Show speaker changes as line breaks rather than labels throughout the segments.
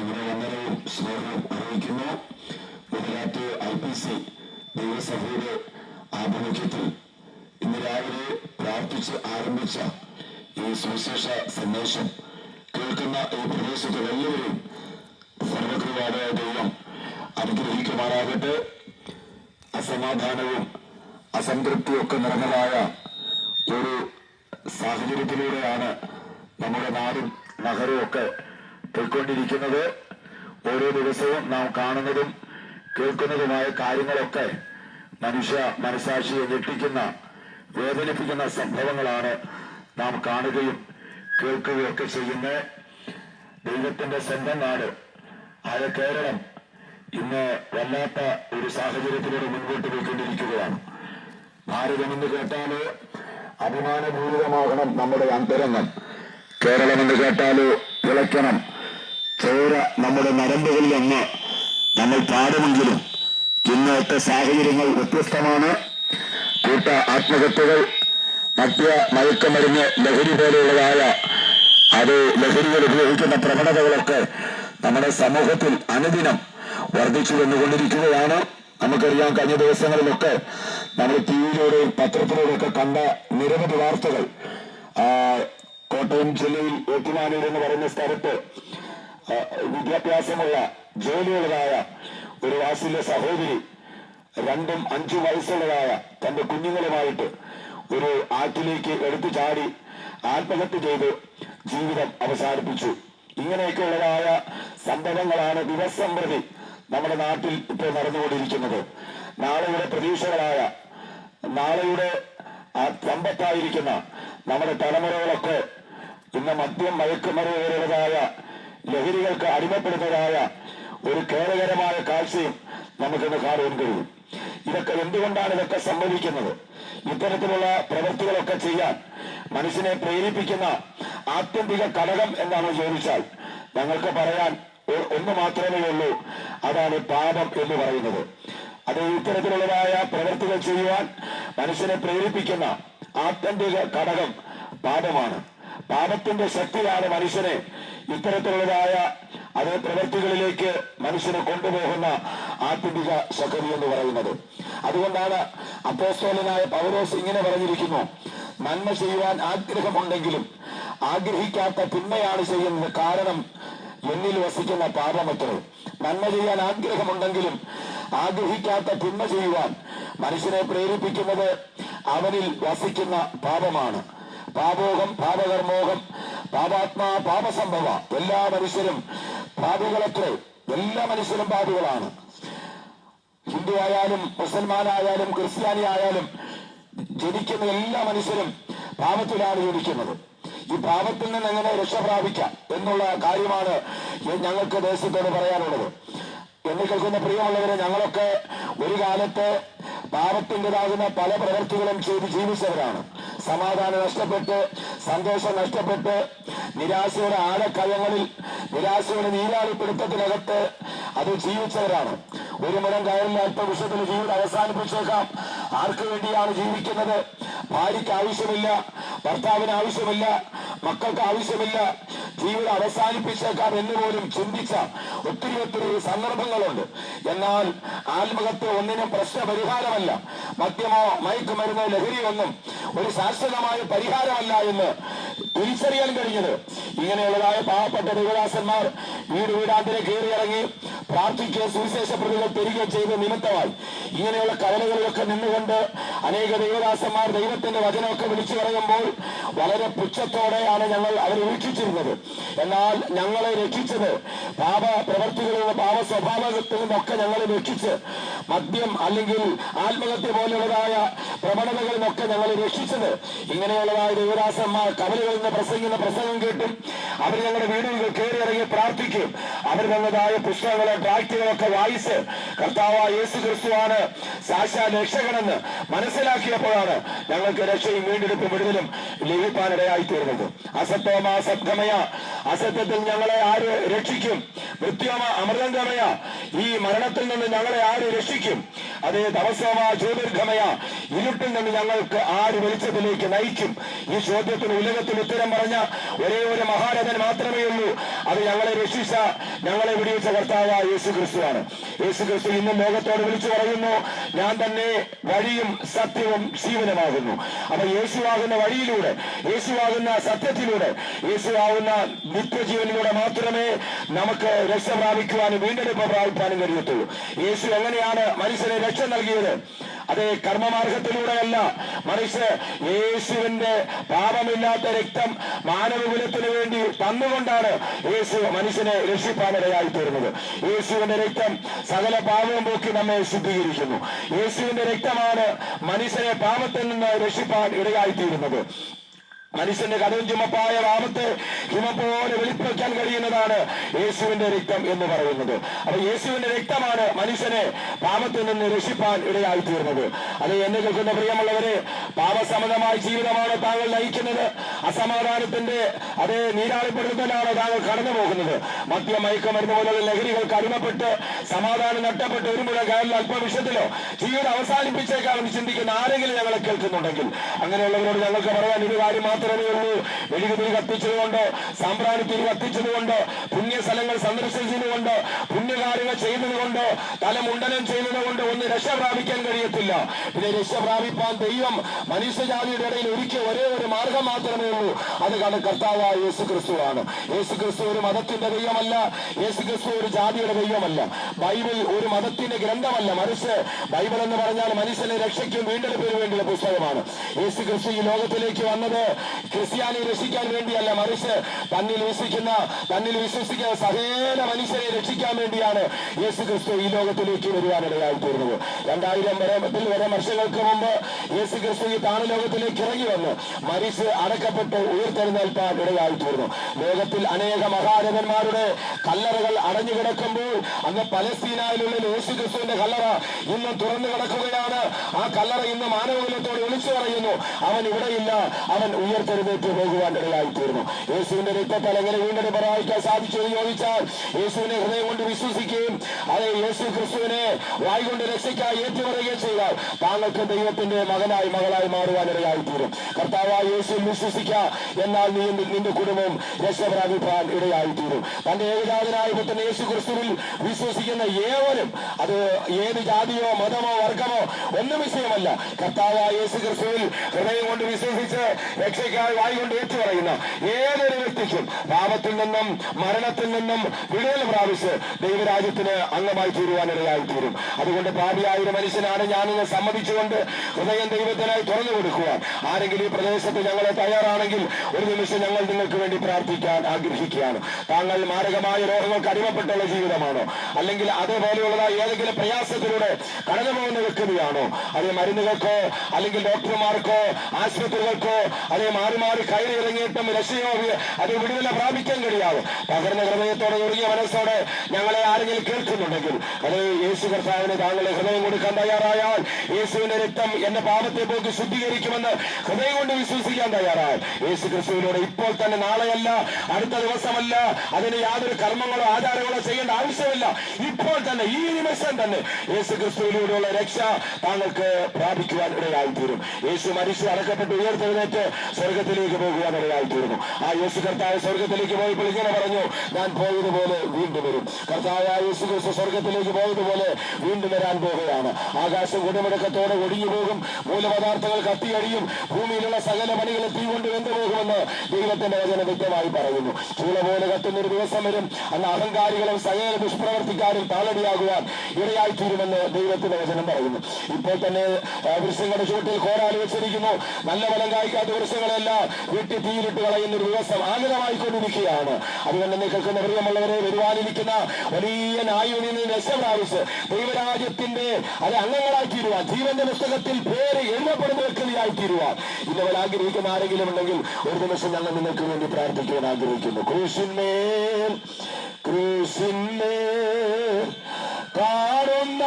ഇവിടെ വന്ദനവും സ്നേഹവും അറിയിക്കുന്നു. മുതലാറ്റ് ഐ പി സി ദൈവസഭയുടെ ആഭിമുഖ്യത്തിൽ ഇന്ന് രാവിലെ പ്രാർത്ഥിച്ച് ആരംഭിച്ച ഈ സുവിശേഷ സന്ദേശം കേൾക്കുന്ന ഈ പ്രദേശത്തെ എല്ലാവരും സർവകൃപാടായ ദൈവം അനുഗ്രഹിക്കുമാറാകട്ടെ. അസമാധാനവും അസംതൃപ്തിയും ഒക്കെ നിറഞ്ഞതായ ഒരു സാഹചര്യത്തിലൂടെയാണ് നമ്മുടെ നാടും നഗരവും ഒക്കെ പോയിക്കൊണ്ടിരിക്കുന്നത്. ഓരോ ദിവസവും നാം കാണുന്നതും കേൾക്കുന്നതുമായ കാര്യങ്ങളൊക്കെ മനുഷ്യ മനസാക്ഷിയെ ഞെട്ടിക്കുന്ന വേദനിപ്പിക്കുന്ന സംഭവങ്ങളാണ് നാം കാണുകയും കേൾക്കുകയും ഒക്കെ ചെയ്യുന്ന ദൈവത്തിന്റെ സ്വന്തം നാട് ആയ കേരളം. ഇന്ന് വല്ലാത്ത ഒരു സാഹചര്യത്തിലൂടെ മുൻപോട്ട് പോയിക്കൊണ്ടിരിക്കുകയാണ്. ഭാരതമെന്ന് കേട്ടാൽ അഭിമാനപൂരിതമാകണം നമ്മുടെ അന്തരംഗം. കേരളം എന്ന് കേട്ടാലോ തിളയ്ക്കണം ചോര നമ്മുടെ നരമ്പുകളിൽ ഒന്ന് നമ്മൾ പാടുമെങ്കിലും ഇന്നത്തെ സാഹചര്യങ്ങൾ വ്യത്യസ്തമാണ്. കൂട്ട ആത്മഹത്യകൾ മദ്യ മയക്കമരുന്ന് ലഹരി പോലെയുള്ളതായ അത് ലഹരികൾ ഉപയോഗിക്കുന്ന പ്രവണതകളൊക്കെ നമ്മുടെ സമൂഹത്തിൽ അനുദിനം വർദ്ധിച്ചു വന്നുകൊണ്ടിരിക്കുകയാണ് നമുക്കറിയാം കഴിഞ്ഞ ദിവസങ്ങളിലൊക്കെ നമ്മൾ ടി വിയിലൂടെയും പത്രത്തിലൂടെയൊക്കെ കണ്ട നിരവധി വാർത്തകൾ. കോട്ടയം ജില്ലയിൽ ഏറ്റുമാനൂർ എന്ന് പറയുന്ന സ്ഥലത്ത് വിദ്യാഭ്യാസമുള്ള ജോലിയുള്ളതായ ഒരു വാസിലെ സഹോദരി രണ്ടും അഞ്ചു വയസ്സുള്ളതായ തന്റെ കുഞ്ഞുങ്ങളുമായിട്ട് ഒരു ആറ്റിലേക്ക് എടുത്തു ചാടി ആത്മഹത്യ ചെയ്ത് ജീവിതം അവസാനിപ്പിച്ചു. ഇങ്ങനെയൊക്കെയുള്ളതായ സംഭവങ്ങളാണ് ദിവസം പ്രതി നമ്മുടെ നാട്ടിൽ ഇപ്പോൾ നടന്നുകൊണ്ടിരിക്കുന്നത്. നാളെയുടെ പ്രതീക്ഷകളായ നാളെയുടെ സമ്പത്തായിരിക്കുന്ന നമ്മുടെ തലമുറകളൊക്കെ ഇന്ന് മദ്യം മയക്കുമരുന്നുള്ളതായ ലഹരികൾക്ക് അടിമപ്പെടുന്നതായ ഒരു ഖേദകരമായ കാഴ്ചയും നമുക്കിന്ന് കാണുവാൻ കഴിയും. ഇതൊക്കെ എന്തുകൊണ്ടാണ് ഇതൊക്കെ സംഭവിക്കുന്നത്? ഇത്തരത്തിലുള്ള പ്രവൃത്തികളൊക്കെ ചെയ്യാൻ മനുഷ്യനെ പ്രേരിപ്പിക്കുന്ന ആത്യന്തിക ഘടകം എന്നാണ് ചോദിച്ചാൽ ഞങ്ങൾക്ക് പറയാൻ ഒന്ന് മാത്രമേ ഉള്ളൂ. അതാണ് പാപം എന്ന് പറയുന്നത്. അത് ഇത്തരത്തിലുള്ളതായ പ്രവൃത്തികൾ ചെയ്യുവാൻ മനുഷ്യനെ പ്രേരിപ്പിക്കുന്ന ആത്യന്തിക ഘടകം പാപമാണ്. പാപത്തിന്റെ ശക്തിയാണ് മനുഷ്യനെ ഇത്തരത്തിലുള്ളതായ അതേ പ്രവൃത്തികളിലേക്ക് മനുഷ്യനെ കൊണ്ടുപോകുന്ന ആത്മിക ശക്തി എന്ന് പറയുന്നത്. അതുകൊണ്ടാണ് അപ്പോസ്തോലനായ പൗരോസ് ഇങ്ങനെ പറഞ്ഞിരിക്കുന്നു നന്മ ചെയ്യുവാൻ ആഗ്രഹമുണ്ടെങ്കിലും ആഗ്രഹിക്കാത്ത തിന്മയാണ് ചെയ്യുന്നത് കാരണം എന്നിൽ വസിക്കുന്ന പാപമത്രേ. നന്മ ചെയ്യാൻ ആഗ്രഹമുണ്ടെങ്കിലും ആഗ്രഹിക്കാത്ത തിന്മ ചെയ്യുവാൻ മനുഷ്യനെ പ്രേരിപ്പിക്കുന്നത് അവനിൽ വസിക്കുന്ന പാപമാണ്. പാപോഹം പാപകർമ്മോഹം പാപാത്മാ പാപസംഭവ എല്ലാ മനുഷ്യരും പാപികളത്രേ എല്ലാ മനുഷ്യരും പാപികളാണ്. ഹിന്ദു ആയാലും മുസൽമാനായാലും ക്രിസ്ത്യാനി ആയാലും ജനിക്കുന്ന എല്ലാ മനുഷ്യരും പാപത്തിലാണ് ജനിക്കുന്നത് ഈ പാപത്തിൽ നിന്ന് എങ്ങനെ രക്ഷ പ്രാപിക്കാം എന്നുള്ള കാര്യമാണ് ഞങ്ങൾക്ക് ദേശത്തോട് പറയാനുള്ളത്. എന്ന് കേൾക്കുന്ന പ്രിയമുള്ളവരെ ഞങ്ങളൊക്കെ ഒരു കാലത്ത് പാപത്തിന്റെതാകുന്ന പല പ്രവൃത്തികളും ചെയ്ത് ജീവിച്ചവരാണ്. സമാധാനം നഷ്ടപ്പെട്ട് സന്തോഷം നഷ്ടപ്പെട്ട് നിരാശയുടെ ആഴക്കയങ്ങളിൽ നിരാശയുടെ നീരാളിപ്പിടുത്തത്തിനകത്ത് അത് ജീവിച്ചവരാണ്. ഒരു മുരം കയറിൽ അല്പവിഷത്തിൽ ജീവിതം അവസാനിപ്പിച്ചേക്കാം. ആർക്ക് വേണ്ടിയാണ് ജീവിക്കുന്നത്? ഭാര്യയ്ക്ക് ആവശ്യമില്ല ഭർത്താവിന് ആവശ്യമില്ല മക്കൾക്ക് ആവശ്യമില്ല. ജീവിതം അവസാനിപ്പിച്ചേക്കാം എന്ന് പോലും ചിന്തിച്ച ഒത്തിരി ഒത്തിരി സന്ദർഭങ്ങളുണ്ട്. എന്നാൽ ആത്മഹത്യ ഒന്നിനും പ്രശ്ന പരിഹാരമല്ല മദ്യമോ മയക്കുമരുന്നോ ലഹരിയൊന്നും ഒരു ശാശ്വതമായ പരിഹാരമല്ല എന്ന് തിരിച്ചറിയാൻ കഴിഞ്ഞത്. ഇങ്ങനെയുള്ളതായ പാവപ്പെട്ട ദേവദാസന്മാർ വീട് വീടാന്തിരെ കയറി ഇറങ്ങി പ്രാർത്ഥിക്കുകയും സുവിശേഷ പ്രതികൾ തരിക ചെയ്ത നിമിത്തമായി ഇങ്ങനെയുള്ള കവലകളിലൊക്കെ നിന്നുകൊണ്ട് അനേക ദൈവദാസന്മാർ ദൈവത്തിന്റെ വചനമൊക്കെ വിളിച്ചു പറയുമ്പോൾ വളരെ പുച്ഛത്തോടെയാണ് ഞങ്ങൾ അവരെ വീക്ഷിച്ചിരുന്നത് എന്നാൽ ഞങ്ങളെ രക്ഷിച്ചത് പാപ പ്രവർത്തികളിൽ പാപ സ്വഭാവത്തിൽ നിന്നൊക്കെ ഞങ്ങളെ രക്ഷിച്ച് മദ്യം അല്ലെങ്കിൽ ആത്മഹത്യ പോലെയുള്ളതായ പ്രവണതകളിൽ നിന്നൊക്കെ ഞങ്ങളെ രക്ഷിച്ചത്. ഇങ്ങനെയുള്ളതായ ദേവദാസന്മാർ കവലുകളിൽ നിന്ന് പ്രസംഗിക്കുന്ന പ്രസംഗം കേട്ടും അവർ ഞങ്ങളുടെ വീടുകൾ കയറി ഇറങ്ങി പ്രാർത്ഥിക്കും. അവർ തന്നതായ പുസ്തകങ്ങളോ ട്രാക്റ്റുകളൊക്കെ വായിച്ച് കർത്താവ് യേസു ക്രിസ്തുവാണ് സാക്ഷാ രക്ഷകനെന്ന് മനസ്സിലാക്കിയപ്പോഴാണ് ഞങ്ങൾക്ക് രക്ഷയും വീണ്ടെടുപ്പും വിടുതലും ലഭിക്കാനിടയായി തീർന്നത് അസത്തോമ അസത്യത്തിൽ ഞങ്ങളെ ആര് രക്ഷിക്കും? മൃത്യോമ അമൃതംഗമയ. ഈ മരണത്തിൽ നിന്ന് ഞങ്ങളെ ആര് രക്ഷിക്കും?
അതേ തമസോമ ജ്യോതിർഗമയ. ഇരുട്ടിൽ നിന്ന് ഞങ്ങൾക്ക് ആര് വെളിച്ചത്തിലേക്ക് നയിക്കും? ഈ ചോദ്യത്തിന് ഉലകത്തിൽ ഉത്തരം പറഞ്ഞ ഒരേ ഒരു മഹാരഥൻ മാത്രമേ ഉള്ളൂ അത് ഞങ്ങളെ രക്ഷിച്ച ഞങ്ങളെ വിടിവിച്ച കർത്താവ് യേശു ക്രിസ്തുവാണ് യേശു ക്രിസ്തു ഇന്നും ലോകത്തോട് വിളിച്ചു പറയുന്നു ഞാൻ തന്നെ വഴിയും സത്യവും ജീവനമാകുന്നു. അപ്പൊ യേശുവാകുന്ന വഴിയിലൂടെ യേശുവാകുന്ന സത്യത്തിലൂടെ യേശുവാകുന്ന നിത്യജീവനിലൂടെ മാത്രമേ നമുക്ക് രക്ഷ പ്രാപിക്കുവാനും വീണ്ടെടുപ്പ് പ്രാപിക്കാനും കഴിയത്തുള്ളൂ. യേശു എങ്ങനെയാണ് മനുഷ്യനെ രക്ഷ നൽകിയത്? അതേ കർമ്മമാർഗത്തിലൂടെയല്ല. മറിച്ച് യേശുവിന്റെ പാപമില്ലാത്ത രക്തം മാനവകുലത്തിന് വേണ്ടി തന്നുകൊണ്ടാണ് യേശു മനുഷ്യനെ രക്ഷിപ്പാനിടയായി തീർന്നത് യേശുവിന്റെ രക്തം സകല പാപവും പോക്കി നമ്മെ ശുദ്ധീകരിക്കുന്നു. യേശുവിന്റെ രക്തമാണ് മനുഷ്യനെ പാപത്തിൽ നിന്ന് രക്ഷിപ്പാൻ ഇടയായി തീരുന്നത് മനുഷ്യന്റെ കടൽ ചുമപ്പായ രാമത്തെ ഹിമ പോലെ വെളിപ്പെടുത്താൻ കഴിയുന്നതാണ് യേശുവിന്റെ രക്തം എന്ന് പറയുന്നത്. അപ്പൊ യേശുവിന്റെ രക്തമാണ് മനുഷ്യനെ പാപത്തിൽ നിന്ന് രക്ഷിപ്പാൻ ഇടയായി തീർന്നത് അത് എന്നെ കേൾക്കുന്ന പ്രിയമുള്ളവരെ പാപസമതമായ ജീവിതമാണ് താങ്കൾ നയിക്കുന്നത്. അസമാധാനത്തിന്റെ അതേ നീരാളിപ്പെടുത്തലാണ് താങ്കൾ കടന്നു പോകുന്നത്. മദ്യ മയക്കമരുന്ന് പോലുള്ള ലഹരികൾക്ക് അടിമപ്പെട്ട് സമാധാനം നഷ്ടപ്പെട്ട് ഒരു മുഴ കയറിൽ അല്പവിഷത്തിലോ ജീവിതം അവസാനിപ്പിച്ചേക്കാമെന്ന് ചിന്തിക്കുന്ന ആരെങ്കിലും ഞങ്ങളെ കേൾക്കുന്നുണ്ടെങ്കിൽ അങ്ങനെയുള്ളവരോട് ഞങ്ങൾക്ക് പറയാൻ ഒരു കാര്യം മാത്രമേ ഉള്ളൂ മെഴുകുതിരി കത്തിച്ചതുകൊണ്ട് സാമ്പ്രാണിത്തിരി കത്തിച്ചതുകൊണ്ട് പുണ്യ സ്ഥലങ്ങൾ സന്ദർശിച്ചതുകൊണ്ട് പുണ്യകാര്യങ്ങൾ ചെയ്തതുകൊണ്ട് തലമുണ്ടനം ചെയ്തതുകൊണ്ട് ഒന്ന് രക്ഷ പ്രാപിക്കാൻ കഴിയത്തില്ല. പിന്നെ രക്ഷ പ്രാപിപ്പാൻ ദൈവം മനുഷ്യജാതിയുടെ ഇടയിൽ ഒരിക്കൽ ഒരേ ഒരു മാർഗം മാത്രമേ ഉള്ളൂ. അത് കാരണം കർത്താവായ യേശു ക്രിസ്തുവാണ് യേശു ക്രിസ്തു ഒരു മതത്തിന്റെ ദൈവമല്ല. യേശു ക്രിസ്തു ഒരു ജാതിയുടെ ദൈവമല്ല. ബൈബിൾ ഒരു മതത്തിന്റെ ഗ്രന്ഥമല്ല. മറിച്ച് ബൈബിൾ എന്ന് പറഞ്ഞാൽ മനുഷ്യനെ രക്ഷയ്ക്കും വീണ്ടെടുപ്പിന് വേണ്ടിയുള്ള പുസ്തകമാണ്. യേശു ക്രിസ്തു ഈ ലോകത്തിലേക്ക് വന്നത് ക്രിസ്ത്യാനി രക്ഷിക്കാൻ വേണ്ടിയല്ല മറിച്ച് തന്നിൽ വിശ്വസിക്കുന്ന തന്നിൽ വിശ്വസിക്കുന്ന സഹേല മനുഷ്യരെ രക്ഷിക്കാൻ വേണ്ടിയാണ് യേശു ക്രിസ്തു ഈ ലോകത്തിലേക്ക് വരുവാനിടയായി തീർന്നത്. രണ്ടായിരം വരെ ത്തിൽ വരെ വർഷങ്ങൾക്ക് മുമ്പ് യേശു ക്രിസ്തു ഈ താണലോകത്തിലേക്ക് ഇറങ്ങി വന്നു മരിച്ച് അടക്കപ്പെട്ട് ഉയർത്തെഴുന്നേൽപ്പാൻ ഇടയായി തീർന്നു. ലോകത്തിൽ അനേക മഹാരഥന്മാരുടെ കല്ലറകൾ അടഞ്ഞു കിടക്കുമ്പോൾ അന്ന് പലസ്തീനായിലുള്ള യേശു ക്രിസ്തുവിന്റെ കല്ലറ ഇന്ന് തുറന്നു കിടക്കുകയാണ്. ആ കല്ലറ ഇന്ന് മാനവകുലത്തോട് വിളിച്ചു പറയുന്നു. അവൻ ഇവിടെയില്ല. അവൻ ഉയർത്തെഴുന്നേറ്റ് പോകുവാൻ ഇടയായി തീർന്നു യേശുവിന്റെ രക്തത്താൽ എങ്ങനെ വീണ്ടും പരാമർശിക്കാൻ സാധിച്ചു എന്ന് ചോദിച്ചാൽ യേശുവിനെ ഹൃദയം കൊണ്ട് വിശ്വസിക്കുകയും അതെ യേശു ക്രിസ്തുവിനെ വായികൊണ്ട് രക്ഷയ്ക്കായി ഏറ്റുപറയുകയും ചെയ്താൽ താങ്കൾക്ക് ദൈവത്തിന്റെ മകനായി മകളായി മാറുവാൻ ഇടയായി തീരും കർത്താവായ യേശു വിശ്വസിക്കുക എന്നാൽ നീ നിന്റെ കുടുംബം രക്ഷ പ്രാപിപ്പാൻ ഇടയായി തീരും തന്റെ ഏകജാതനായ പുത്രൻ യേശു ക്രിസ്തുവിൽ വിശ്വസിക്കുന്ന ഏവരും അത് ഏത് ജാതിയോ മതമോ വർഗമോ ഒന്നും വിഷയമല്ല. കർത്താവായ യേശു ക്രിസ്തുവിൽ ഹൃദയം കൊണ്ട് വിശ്വസിച്ച് രക്ഷയ്ക്കായി വായി കൊണ്ട് ഏറ്റു പറയുന്ന ഏതൊരു വ്യക്തിക്കും പാപത്തിൽ നിന്നും മരണത്തിൽ നിന്നും വിടുതൽ പ്രാപിച്ച് ദൈവരാജ്യത്തിന് അംഗമായി തീരുവാനിടയായി തീരും അതുകൊണ്ട് പാപിയായ ഒരു മനുഷ്യനാണ് ഞാനിന്ന് സമ്മതിച്ചുകൊണ്ട് ഹൃദയം ദൈവത്തിനായി തുറന്നു കൊടുക്കുവാൻ. ആരെങ്കിലും ഈ പ്രദേശത്ത് ഞങ്ങളെ തയ്യാറാണെങ്കിൽ ഒരു നിമിഷം ഞങ്ങൾ നിങ്ങൾക്ക് വേണ്ടി പ്രാർത്ഥിക്കാൻ ആഗ്രഹിക്കുകയാണ്. താങ്കൾ മാരകമായ രോഗങ്ങൾക്ക് അടിമപ്പെട്ടുള്ള ജീവിതമാണോ? അല്ലെങ്കിൽ അതേപോലെയുള്ളതായ ഏതെങ്കിലും പ്രയാസത്തിലൂടെ കടന്നു പോകുന്ന വ്യക്തിയാണോ? അതേ മരുന്നുകൾക്കോ അല്ലെങ്കിൽ ഡോക്ടർമാർക്കോ ആശുപത്രികൾക്കോ അതേ മാറി മാറി കയറി ഇറങ്ങിയിട്ടും രക്ഷയോ അത് വിടുതല പ്രാപിക്കാൻ കഴിയാവും. പകർന്ന ഹൃദയത്തോടെ ഒഴുകിയ മനസ്സോടെ ഞങ്ങളെ ആരെങ്കിലും കേൾക്കുന്നുണ്ടെങ്കിൽ അത് യേശു കർത്താവിന് താങ്കളെ ഹൃദയം കൊടുക്കാൻ തയ്യാറായാൽ യേശുവിന്റെ രക്തം എന്റെ പാപത്തെ പോക്കി ശുദ്ധീകരിക്കുമെന്ന് ഹൃദയം കൊണ്ട് വിശ്വസിക്കാൻ തയ്യാറായാൽ യേശു ക്രിസ്തുവിനോട് ഇപ്പോൾ തന്നെ നാളെയല്ല അടുത്ത ദിവസമല്ല അതിന് യാതൊരു കർമ്മങ്ങളോ ആചാരങ്ങളോ ചെയ്യേണ്ട ആവശ്യമില്ല. ഇപ്പോൾ തന്നെ ഈ നിമിഷം തന്നെ യേശു ക്രിസ്തുവിലൂടെയുള്ള രക്ഷ താങ്കൾക്ക് പ്രാപിക്കുവാൻ ഇടയായി തീരും യേശു മരിച്ചു അടക്കപ്പെട്ട് ഉയർത്തെഴുന്നേറ്റ് സ്വർഗത്തിലേക്ക് പോകുവാൻ തീർന്നു ആ യേശു കർത്താവ് സ്വർഗത്തിലേക്ക് പോയപ്പോൾ ഇങ്ങനെ പറഞ്ഞു ഞാൻ പോയതുപോലെ വീണ്ടും വരും. കർത്താവായ യേശു ക്രിസ്തു സ്വർഗത്തിലേക്ക് പോയതുപോലെ വീണ്ടും വരാൻ പോവുകയാണ്. ആകാശം ഗുണമിടക്കത്തോടെ ഒടിഞ്ഞു പോകും. മൂലപദാർത്ഥങ്ങൾ കത്തിയടിയും ഭൂമിയിലുള്ള സകല പണികൾ തീ കൊണ്ട് വെന്തു പോകുമെന്ന് ദൈവത്തിന്റെ വചനം വ്യക്തമായി പറയുന്നു. ചൂള പോലെ കത്തുന്ന ഒരു ദിവസം വരും. അന്ന് അഹങ്കാരികളും സകല ദുഷ്പ്രവർത്തിക്കാരും താളടിയാകുവാൻ ഇടയായി തീരുമെന്ന് ദൈവത്തിന്റെ വചനം പറയുന്നു. ഇപ്പോൾ തന്നെ വൃക്ഷങ്ങളുടെ ചുവട്ടിൽ കോരാൽ വെച്ചിരിക്കുന്നു. നല്ല ഫലം കായ്ക്കാത്ത വൃക്ഷങ്ങളെല്ലാം വീട്ടിൽ തീയിലിട്ട് കളയുന്ന ഒരു ദിവസം ആഗതമായിക്കൊണ്ടിരിക്കുകയാണ് അതുകൊണ്ട് കേൾക്കുന്ന പ്രിയമുള്ളവരെ വരുവാനിരിക്കുന്ന വലിയ നായുവിൽ നിന്ന് രക്ഷപ്രാപിച്ച് ദൈവരാജ്യത്തിന്റെ അത് അംഗങ്ങളായി തീരുവാൻ ജീവന്റെ പുസ്തകത്തിൽ പേര് എഴുതപ്പെടുന്ന വ്യക്തിയായി തീരുവാൻ ഇന്നവർ ആഗ്രഹിക്കുന്ന ആരെങ്കിലും ഉണ്ടെങ്കിൽ ഒരു നിമിഷം ഞങ്ങൾ നിങ്ങൾക്ക് വേണ്ടി പ്രാർത്ഥിക്കാൻ ആഗ്രഹിക്കുന്നു. ക്രൂശിന്മേൽ ക്രൂശിന്മേൽ കാണുന്ന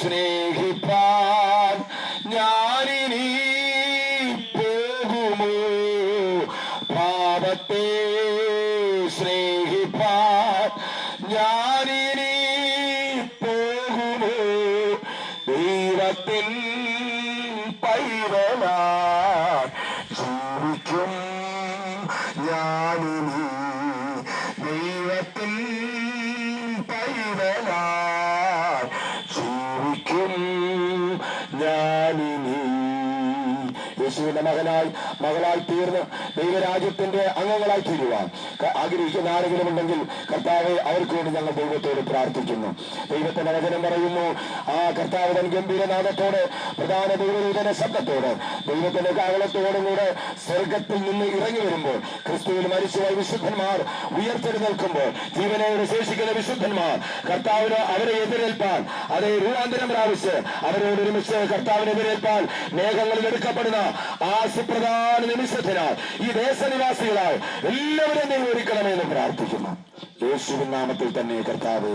സ്നേഹിപ്പാൻ ഞാനിനി പോകുമോ? പാപത്തെ സ്നേഹിപ്പാൻ ഞാനിനി ഞാനിനി യേശുവിന്റെ മകനായി മകളായി തീർന്ന് ദൈവരാജ്യത്തിന്റെ അംഗങ്ങളായി തീരുവാൻ ആഗ്രഹിക്കുന്ന ആരെങ്കിലും ഉണ്ടെങ്കിൽ കർത്താവെ അവർക്ക് വേണ്ടി ഞങ്ങൾ ദൈവത്തോട് പ്രാർത്ഥിക്കുന്നു. ദൈവത്തിന്റെ വചനം പറയുന്നു. ആ കർത്താവ് ഗംഭീരനാഥത്തോട് പ്രധാന ദൈവദൂതന ശബ്ദത്തോട് ദൈവത്തിന്റെ കാവലത്തോടും കൂടെ സ്വർഗത്തിൽ നിന്ന് ഇറങ്ങി വരുമ്പോൾ ക്രിസ്തുവിൽ മരിച്ചുപോയ വിശുദ്ധന്മാർ ഉയർത്തെഴുന്നേൽക്കുമ്പോൾ ജീവനോട് ശേഷിക്കുന്ന വിശുദ്ധന്മാർ കർത്താവിന് അവരെ എതിരേൽപ്പാൻ അതേ രൂപാന്തരം പ്രാപിച്ച് അവരോട് ഒരുമിച്ച് കർത്താവിനെ എതിരേൽപ്പാൻ മേഘങ്ങളിൽ എടുക്കപ്പെടുന്ന ആ സുപ്രധാന നിമിഷത്തിനാൽ ഈ ദേശനിവാസികളാൽ എല്ലാവരും നീ ഒരുക്കണമെന്ന് പ്രാർത്ഥിക്കുന്നു. യേശുവിൻ നാമത്തിൽ തന്നെ കർത്താവ്